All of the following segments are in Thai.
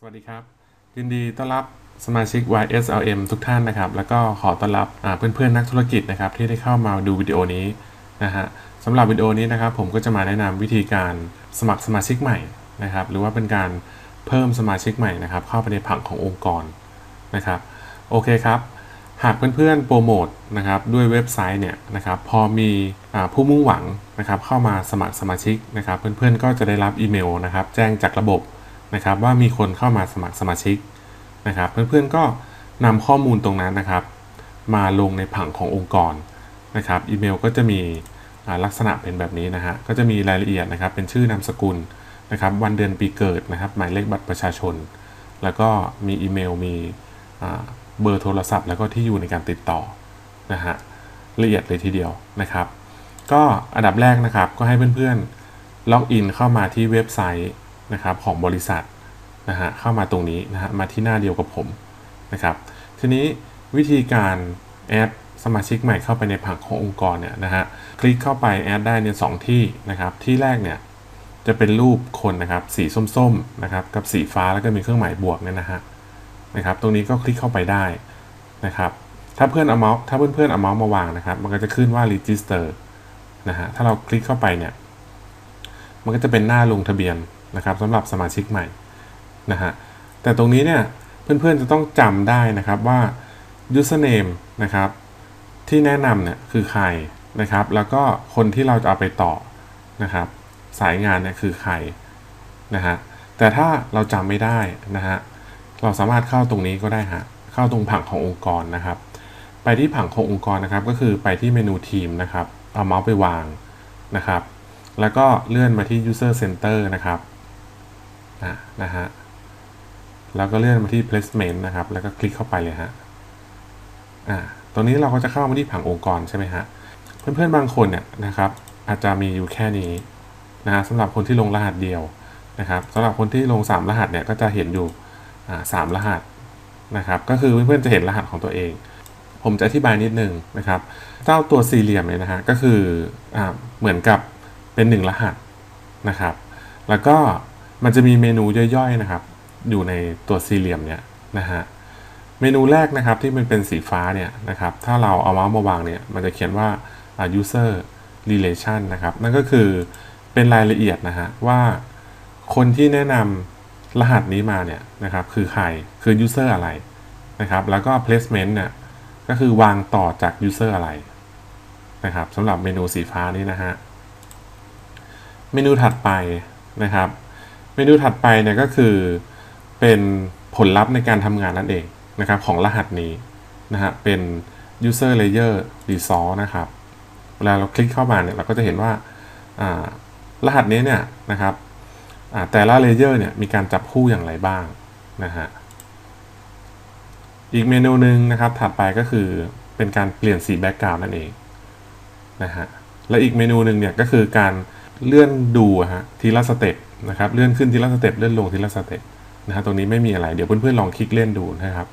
สวัสดีครับ ยินดีต้อนรับสมาชิก YSLM ทุกท่านนะครับ แล้วก็ขอต้อนรับอ่าเพื่อนๆนักธุรกิจนะครับ ที่ได้เข้ามาดูวิดีโอนี้นะฮะสำหรับวิดีโอนี้นะครับ ผมก็จะมาแนะนำวิธีการสมัครสมาชิกใหม่นะครับ หรือว่าเป็นการเพิ่มสมาชิกใหม่นะครับ เข้าไปในผังขององค์กรนะครับ โอเคครับ หากเพื่อนๆโปรโมทนะครับด้วยเว็บไซต์เนี่ยนะครับพอมีอผู้มุ่งหวังนะครับ เข้ามาสมัครสมาชิกนะครับ เพื่อนๆก็จะได้รับอีเมลนะครับ แจ้งจากระบบ นะครับว่ามีคนเข้ามาสมัครสมาชิกนะครับ เพื่อนๆก็นำข้อมูลตรงนั้นนะครับ มาลงในผังขององค์กรนะครับอีเมลก็จะมีลักษณะเป็นแบบนี้นะฮะก็จะมีรายละเอียดนะครับ เป็นชื่อนามสกุลนะครับ วันเดือนปีเกิดนะครับ หมายเลขบัตรประชาชน แล้วก็มีอีเมลมีเบอร์โทรศัพท์ แล้วก็ที่อยู่ในการติดต่อนะฮะละเอียดเลยทีเดียวนะครับ ก็อันดับแรกนะครับก็ให้เพื่อนๆล็อกอินเข้ามาที่เว็บไซต์ นะครับของบริษัทนะฮะเข้ามาตรงนี้นะฮะมาที่หน้าเดียวกับผมนะครับ ทีนี้วิธีการแอดสมาชิกใหม่เข้าไปในผังขององค์กรเนี่ยนะฮะคลิกเข้าไปแอดได้เนี่ยสองที่นะครับ ที่แรกเนี่ยจะเป็นรูปคนนะครับสีส้มๆนะครับกับสีฟ้าแล้วก็มีเครื่องหมายบวกเนี่ยนะฮะนะครับตรงนี้ก็คลิกเข้าไปได้นะครับ ถ้าเพื่อนเอาเมาส์ถ้าเพื่อนๆเอาเมาส์มาวางนะครับ มันก็จะขึ้นว่า register นะฮะถ้าเราคลิกเข้าไปเนี่ยมันก็จะเป็นหน้าลงทะเบียน นะครับสำหรับสมาชิกใหม่นะฮะแต่ตรงนี้เนี่ยเพื่อนๆจะต้องจำได้นะครับว่า username นะครับที่แนะนำเนี่ยคือใครนะครับ แล้วก็คนที่เราจะเอาไปต่อนะครับ สายงานเนี่ยคือใครนะฮะแต่ถ้าเราจำไม่ได้นะฮะเราสามารถเข้าตรงนี้ก็ได้ฮะเข้าตรงผังขององค์กรนะครับ ไปที่ผังขององค์กรนะครับ ก็คือไปที่เมนูทีมนะครับเอาเมาส์ไปวางนะครับ แล้วก็เลื่อนมาที่ user center นะครับ อะนะฮะแล้วก็เลื่อนมาที่ placement นะครับ แล้วก็คลิกเข้าไปเลยฮะอ่าตรงนี้เราก็จะเข้ามาที่ผังองค์กรใช่ไหมฮะเพื่อนๆบางคนเนี่ยนะครับ อาจจะมีอยู่แค่นี้นะฮะสำหรับคนที่ลงรหัสเดียวนะครับสำหรับคนที่ลง 3 รหัสเนี่ยก็จะเห็นอยู่อ่าสามรหัสนะครับ ก็คือเพื่อนๆจะเห็นรหัสของตัวเอง ผมจะอธิบายนิดนึงนะครับ เจ้าตัวสี่เหลี่ยมเนี่ยนะฮะก็คืออ่าเหมือนกับเป็นหนึ่งรหัสนะครับ แล้วก็ มันจะมีเมนูย่อยๆนะครับ อยู่ในตัวสี่เหลี่ยมเนี่ยนะฮะเมนูแรกนะครับที่มันเป็นสีฟ้าเนี่ยนะครับ ถ้าเราเอาเมาส์มาวางเนี่ยมันจะเขียนว่า user relation นะครับ นั่นก็คือเป็นรายละเอียดนะฮะว่าคนที่แนะนำรหัสนี้มาเนี่ยนะครับ คือใครคือ user อะไรนะครับ แล้วก็ placement เนี่ยก็คือวางต่อจาก user อะไรนะครับสำหรับเมนูสีฟ้านี้นะฮะเมนูถัดไปนะครับ เมนูถัดไปเนี่ยก็คือเป็นผลลัพธ์ในการทำงานนั่นเองนะครับของรหัสนี้นะฮะเป็น user layer resource นะครับเวลาเราคลิกเข้ามาเนี่ยเราก็จะเห็นว่ารหัสนี้เนี่ยนะครับแต่ละเลเยอร์เนี่ยมีการจับคู่อย่างไรบ้างนะฮะอีกเมนูหนึ่งนะครับถัดไปก็คือเป็นการเปลี่ยนสีแบ็กกราวน์นั่นเองนะฮะและอีกเมนูหนึ่งเนี่ยก็คือการเลื่อนดูอะฮะทีละสเต็ป นะครับเลื่อนขึ้นทีละสเต็ปเลื่อนลงทีละสเต็ปนะฮะตรงนี้ไม่มีอะไรเดี๋ยวเพื่อนๆลองคลิกเล่นดูนะครับ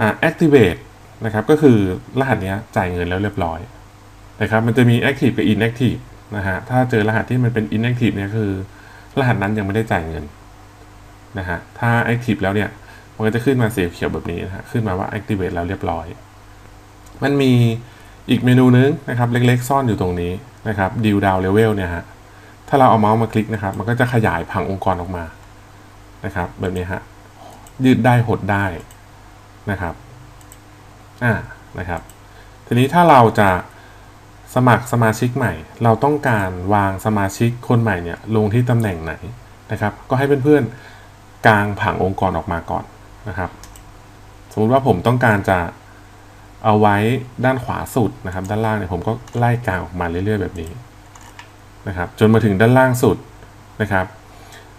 อ่า activate นะครับก็คือรหัสนี้จ่ายเงินแล้วเรียบร้อยนะครับมันจะมี active กับ inactive นะฮะถ้าเจอรหัสที่มันเป็น inactive เนี่ยคือ รหัสนั้นยังไม่ได้จ่ายเงินนะฮะถ้า active แล้วเนี่ยมันก็จะขึ้นมาสีเขียวแบบนี้นะฮะขึ้นมาว่า activate แล้วเรียบร้อย มันมีอีกเมนูนึงนะครับเล็กๆซ่อนอยู่ตรงนี้นะครับ deal down level เนี่ยฮะ ถ้าเราเอาเมาส์มาคลิกนะครับ มันก็จะขยายผังองค์กรออกมานะครับ แบบนี้ฮะยืดได้หดได้นะครับอ่านะครับ ทีนี้ถ้าเราจะสมัครสมาชิกใหม่ เราต้องการวางสมาชิกคนใหม่เนี่ยลงที่ตำแหน่งไหนนะครับ ก็ให้เพื่อนๆกางผังองค์กรออกมาก่อนนะครับ สมมติว่าผมต้องการจะเอาไว้ด้านขวาสุดนะครับ ด้านล่างเนี่ยผมก็ไล่กางออกมาเรื่อยๆแบบนี้ นะครับจนมาถึงด้านล่างสุดนะครับ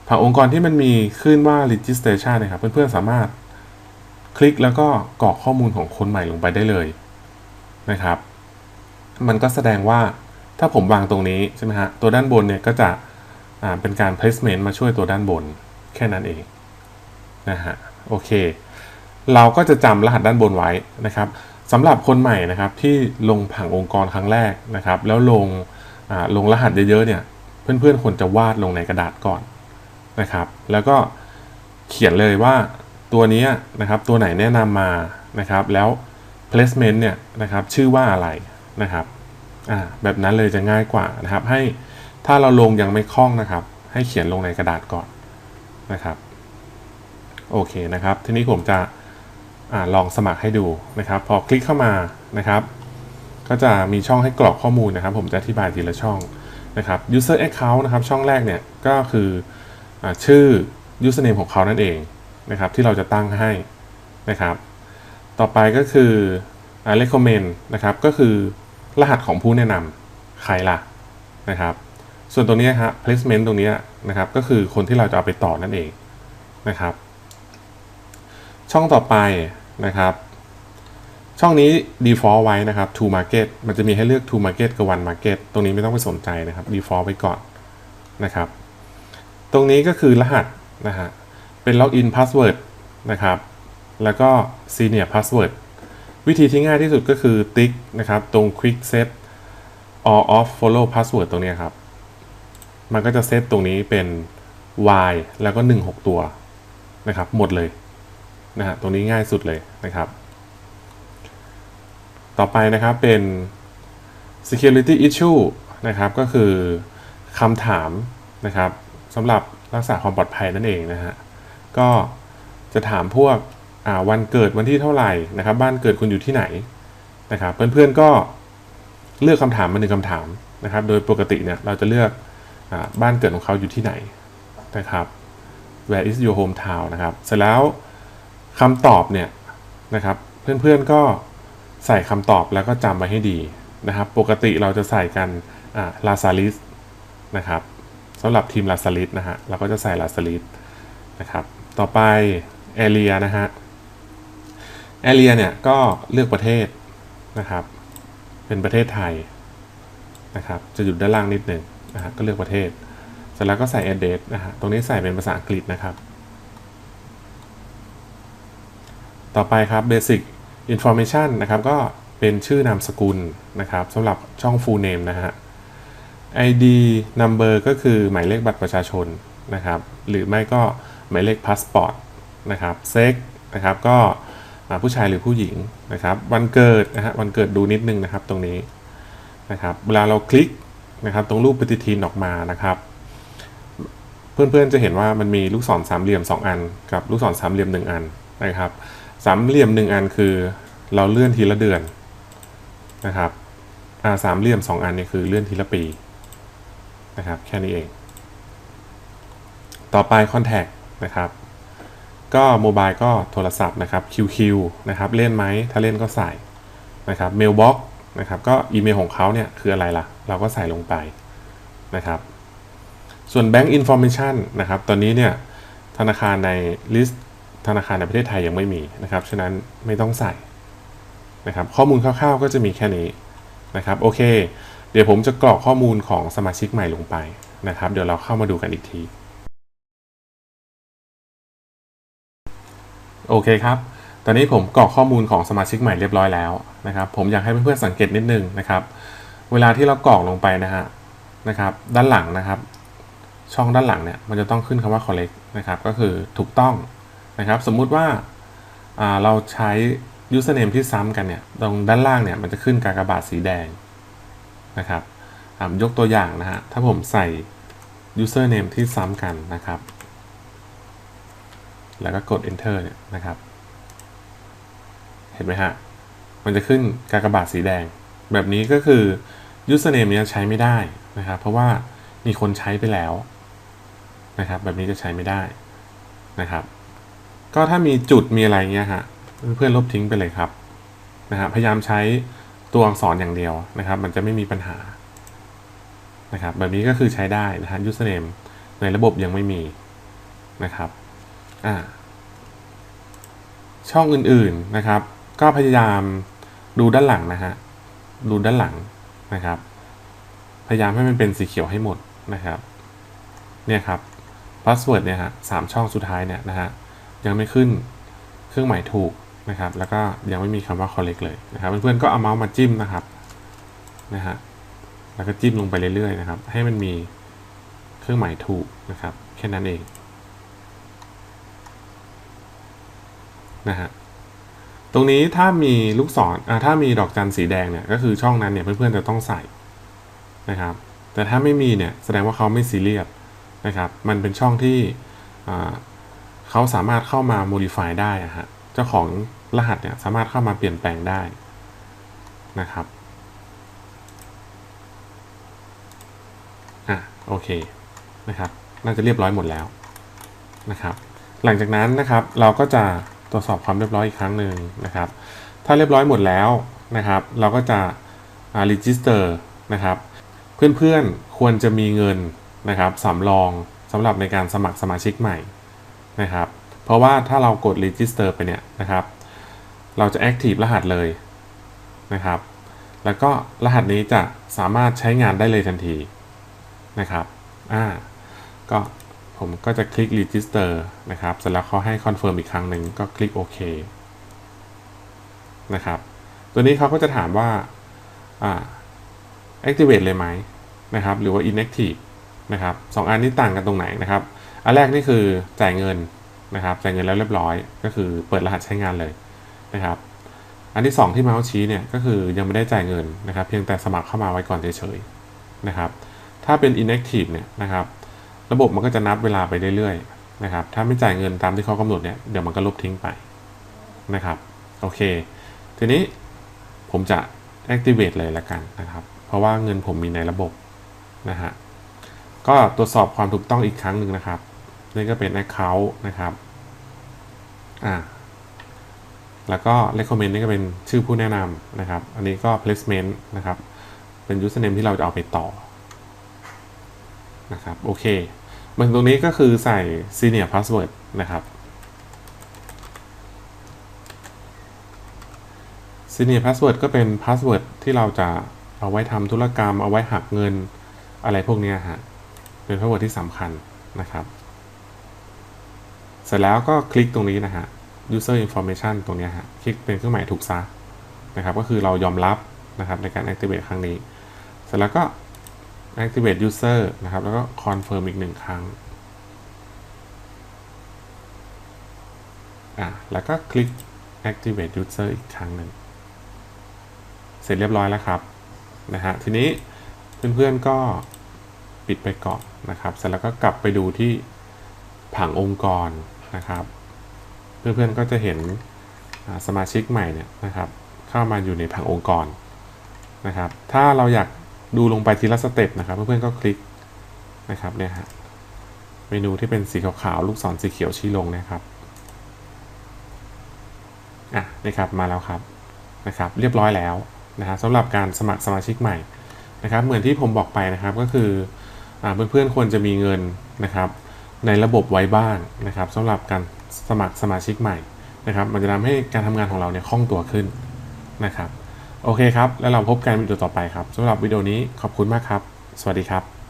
ผังองค์กรที่มันมีขึ้นว่า registration นะครับ เพื่อนๆสามารถคลิกแล้วก็กรอกข้อมูลของคนใหม่ลงไปได้เลยนะครับ มันก็แสดงว่าถ้าผมวางตรงนี้ใช่ไหมฮะตัวด้านบนเนี่ยก็จะอ่าเป็นการ placement มาช่วยตัวด้านบนแค่นั้นเองนะฮะโอเค เราก็จะจำรหัสด้านบนไว้นะครับสำหรับคนใหม่นะครับที่ลงผังองค์กรครั้งแรกนะครับ แล้วลง ลงรหัสเยอะๆเนี่ยเพื่อนๆควรจะวาดลงในกระดาษก่อนนะครับ แล้วก็เขียนเลยว่าตัวนี้นะครับตัวไหนแนะนำมานะครับ แล้ว placement เนี่ยนะครับชื่อว่าอะไรนะครับแบบนั้นเลยจะง่ายกว่านะครับ ให้ถ้าเราลงยังไม่คล่องนะครับ ให้เขียนลงในกระดาษก่อนนะครับโอเคนะครับ ทีนี้ผมจะอลองสมัครให้ดูนะครับ พอคลิกเข้ามานะครับ ก็จะมีช่องให้กรอกข้อมูลนะครับ ผมจะอธิบายทีละช่องนะครับ user account นะครับ ช่องแรกเนี่ยก็คืออชื่อ username ของเขานั่นเองนะครับ ที่เราจะตั้งให้นะครับ ต่อไปก็คืออ recommend นะครับ ก็คือรหัสของผู้แนะนำใครล่ะนะครับ ส่วนตรงนี้ฮะ placement ตรงนี้นะครับ ก็คือคนที่เราจะเอาไปต่อนั่นเองนะครับ ช่องต่อไปนะครับ ช่องนี้ default ไว้นะครับ to market มันจะมีให้เลือก to market กับ one market ตรงนี้ไม่ต้องไปสนใจนะครับ default ไว้ก่อนนะครับ ตรงนี้ก็คือรหัสนะฮะ เป็น login password นะครับ แล้วก็ senior password วิธีที่ง่ายที่สุดก็คือติ๊กนะครับ ตรง quick set or off follow password ตรงนี้ครับ มันก็จะเซตตรงนี้เป็น y แล้วก็ 1 6 ตัวนะครับ หมดเลยนะฮะ ตรงนี้ง่ายสุดเลยนะครับ ต่อไปนะครับเป็น security issue นะครับ ก็คือคำถามนะครับสำหรับรักษาความปลอดภัยนั่นเองนะฮะก็จะถามพวกวันเกิดวันที่เท่าไหร่นะครับ บ้านเกิดคุณอยู่ที่ไหนนะครับ เพื่อนๆก็เลือกคำถามมาหนึ่งคำถามนะครับ โดยปกติเนี่ยเราจะเลือกอบ้านเกิดของเขาอยู่ที่ไหนนะครับ where is your hometown นะครับ เสร็จแล้วคำตอบเนี่ยนะครับ เพื่อนๆก็ ใส่คำตอบแล้วก็จำไว้ให้ดีนะครับ ปกติเราจะใส่กันลาซาลิสนะครับสำหรับทีมลาซาลิสนะฮะเราก็จะใส่ลาซาลิสนะครับ ต่อไปแอเรียนะฮะแอเรียเนี่ยก็เลือกประเทศนะครับ เป็นประเทศไทยนะครับ จะอยู่ด้านล่างนิดหนึ่งนะฮะก็เลือกประเทศเสร็จแล้วก็ใส่ address นะฮะตรงนี้ใส่เป็นภาษาอังกฤษนะครับ ต่อไปครับ basic information นะครับก็เป็นชื่อนามสกุลนะครับสำหรับช่อง full name นะฮะ ID number ก็คือหมายเลขบัตรประชาชนนะครับ หรือไม่ก็หมายเลขพาสปอร์ตนะครับ sex นะครับก็ผู้ชายหรือผู้หญิงนะครับวันเกิดนะฮะวันเกิดดูนิดนึงนะครับตรงนี้นะครับเวลาเราคลิกนะครับตรงรูปปฏิทินออกมานะครับ เพื่อนๆจะเห็นว่ามันมีลูกศรสามเหลี่ยม 2 อัน กับลูกศรสามเหลี่ยม 1 อันนะครับ สามเหลี่ยม1อันคือ เราเลื่อนทีละเดือนนะครับอ่าสามเหลี่ยม2อันนี่คือเลื่อนทีละปีนะครับ แค่นี้เอง ต่อไป Contact นะครับ ก็โมบายก็โทรศัพท์นะครับ QQ นะครับ เล่นไหม ถ้าเล่นก็ใส่นะครับ Mailbox นะครับ ก็อีเมลของเขาเนี่ยคืออะไรล่ะ เราก็ใส่ลงไปนะครับ ส่วน Bank Information นะครับ ตอนนี้เนี่ยธนาคารใน list ธนาคารในประเทศไทยยังไม่มีนะครับ ฉะนั้นไม่ต้องใส่นะครับ ข้อมูลคร่าวๆ ก็จะมีแค่นี้นะครับ โอเค เดี๋ยวผมจะกรอกข้อมูลของสมาชิกใหม่ลงไปนะครับ เดี๋ยวเราเข้ามาดูกันอีกที โอเคครับ ตอนนี้ผมกรอกข้อมูลของสมาชิกใหม่เรียบร้อยแล้วนะครับ ผมอยากให้เพื่อนๆสังเกตนิดนึงนะครับ เวลาที่เรากรอกลงไปนะฮะนะครับ ด้านหลังนะครับ ช่องด้านหลังเนี่ยมันจะต้องขึ้นคำว่า correct นะครับ ก็คือถูกต้อง นะครับ สมมุติว่าเราใช้ username ที่ซ้ำกันเนี่ย ตรงด้านล่างเนี่ยมันจะขึ้นกากบาทสีแดงนะครับยกตัวอย่างนะฮะ ถ้าผมใส่ username ที่ซ้ำกันนะครับ แล้วก็กด enter เนี่ยนะครับ เห็นไหมฮะ มันจะขึ้นกากบาทสีแดง แบบนี้ก็คือ username เนี้ยใช้ไม่ได้นะครับ เพราะว่ามีคนใช้ไปแล้วนะครับ แบบนี้จะใช้ไม่ได้นะครับ ก็ถ้ามีจุดมีอะไรเงี้ยฮะเพื่อนลบทิ้งไปเลยครับนะฮะพยายามใช้ตัวอักษรอย่างเดียวนะครับ มันจะไม่มีปัญหานะครับแบบนี้ก็คือใช้ได้นะฮะ username ในระบบยังไม่มีนะครับอ่าช่องอื่นๆนะครับ ก็พยายามดูด้านหลังนะฮะดูด้านหลังนะครับ พยายามให้มันเป็นสีเขียวให้หมดนะครับ เนี่ยครับพาสเวิร์ดเนี่ยฮะสามช่องสุดท้ายเนี่ยนะฮะ ยังไม่ขึ้นเครื่องหมายถูกนะครับ แล้วก็ยังไม่มีคำว่า correct เลยนะครับ เพื่อนๆก็เอาเมาส์มาจิ้มนะครับนะฮะแล้วก็จิ้มลงไปเรื่อยๆนะครับ ให้มันมีเครื่องหมายถูกนะครับ แค่นั้นเองนะฮะตรงนี้ถ้ามีลูกศรอ่าถ้ามีดอกจันสีแดงเนี่ยก็คือช่องนั้นเนี่ยเพื่อนๆจะต้องใส่นะครับ แต่ถ้าไม่มีเนี่ยแสดงว่าเขาไม่ซีเรียสนะครับ มันเป็นช่องที่อ่า เขาสามารถเข้ามา modify ได้อะฮะเจ้าของรหัสเนี่ยสามารถเข้ามาเปลี่ยนแปลงได้นะครับอะโอเคนะครับ น่าจะเรียบร้อยหมดแล้วนะครับ หลังจากนั้นนะครับเราก็จะตรวจสอบความเรียบร้อยอีกครั้งหนึ่งนะครับ ถ้าเรียบร้อยหมดแล้วนะครับ เราก็จะ register นะครับ เพื่อนๆควรจะมีเงินนะครับสำรองสำหรับในการสมัครสมาชิกใหม่ นะครับ เพราะว่าถ้าเรากด register ไปเนี่ยนะครับ เราจะ active รหัสเลยนะครับ แล้วก็รหัสนี้จะสามารถใช้งานได้เลยทันทีนะครับอ่าก็ผมก็จะคลิก register นะครับ เสร็จแล้วเขาให้ confirm อีกครั้งหนึ่งก็คลิกโอเคนะครับ ตัวนี้เขาก็จะถามว่าอ่า activate เลยไหมนะครับ หรือว่า inactive นะครับสองอันนี้ต่างกันตรงไหนนะครับ อันแรกนี่คือจ่ายเงินนะครับจ่ายเงินแล้วเรียบร้อย ก็คือเปิดรหัสใช้งานเลยนะครับอันที่ 2 ที่เมาส์ชี้เนี่ยก็คือยังไม่ได้จ่ายเงินนะครับเพียงแต่สมัครเข้ามาไว้ก่อนเฉยๆนะครับถ้าเป็น inactive เนี่ยนะครับระบบมันก็จะนับเวลาไปเรื่อยๆนะครับถ้าไม่จ่ายเงินตามที่เขากำหนดเนี่ยเดี๋ยวมันก็ลบทิ้งไปนะครับโอเค ทีนี้ผมจะ activate เลยละกันนะครับ เพราะว่าเงินผมมีในระบบนะฮะก็ตรวจสอบความถูกต้องอีกครั้งหนึ่งนะครับ นี่ก็เป็น account นะครับอ่าแล้วก็ recommend นี่ก็เป็นชื่อผู้แนะนำนะครับ อันนี้ก็ placement นะครับ เป็น username ที่เราจะเอาไปต่อนะครับโอเคมันตรงนี้ก็คือใส่ senior password นะครับ senior password ก็เป็น password ที่เราจะเอาไว้ทำธุรกรรม เอาไว้หักเงินอะไรพวกนี้ฮะ เป็น password ที่สำคัญนะครับ เสร็จแล้วก็คลิกตรงนี้นะฮะ user information ตรงนี้ฮะ คลิกเป็นเครื่องหมายถูกซะนะครับ ก็คือเรายอมรับนะครับในการ activate ครั้งนี้ เสร็จแล้วก็ activate user นะครับ แล้วก็ confirm อีกหนึ่งครั้งอะแล้วก็คลิก activate user อีกครั้งหนึ่ง เสร็จเรียบร้อยแล้วครับนะฮะ ทีนี้เพื่อนๆก็ปิดไปก่อนนะครับ เสร็จแล้วก็กลับไปดูที่ผังองค์กร นะครับ เพื่อนๆก็จะเห็นสมาชิกใหม่เนี่ยนะครับ เข้ามาอยู่ในผังองค์กรนะครับ ถ้าเราอยากดูลงไปทีละสเต็ปนะครับ เพื่อนๆก็คลิกนะครับเนี่ยฮะเมนูที่เป็นสีขาวๆลูกศรสีเขียวชี้ลงนะครับอะนี่ครับมาแล้วครับนะครับ เรียบร้อยแล้วนะฮะสำหรับการสมัครสมาชิกใหม่นะครับ เหมือนที่ผมบอกไปนะครับก็คือเพื่อนๆควรจะมีเงินนะครับ ในระบบไว้บ้านนะครับสำหรับการสมัครสมาชิกใหม่นะครับมันจะทำให้การทำงานของเราเนี่ยคล่องตัวขึ้นนะครับโอเคครับ แล้วเราพบกันวิดีโอต่อไปครับสำหรับวิดีโอนี้ขอบคุณมากครับ สวัสดีครับ